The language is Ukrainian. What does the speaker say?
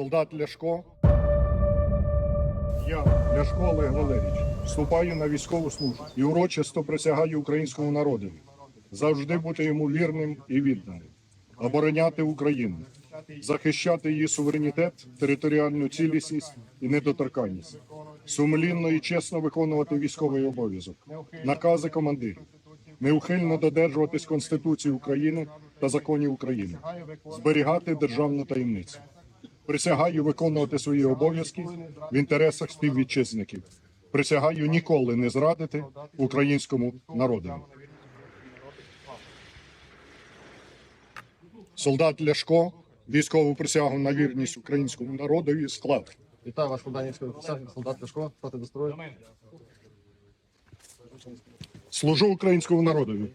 Солдат Ляшко. Я, Ляшко Олег Валерійович, вступаю на військову службу і урочисто присягаю українському народові завжди бути йому вірним і відданим, обороняти Україну, захищати її суверенітет, територіальну цілісність і недоторканність, сумлінно і чесно виконувати військовий обов'язок, накази командирів, неухильно додержуватись Конституції України та законів України, зберігати державну таємницю. Присягаю виконувати свої обов'язки в інтересах співвітчизників. Присягаю ніколи не зрадити українському народу. Солдат Ляшко військову присягу на вірність українському народові склад. Вітаю вас, Куданівського присяг, солдат Ляшко, проти дострою. Служу українському народові.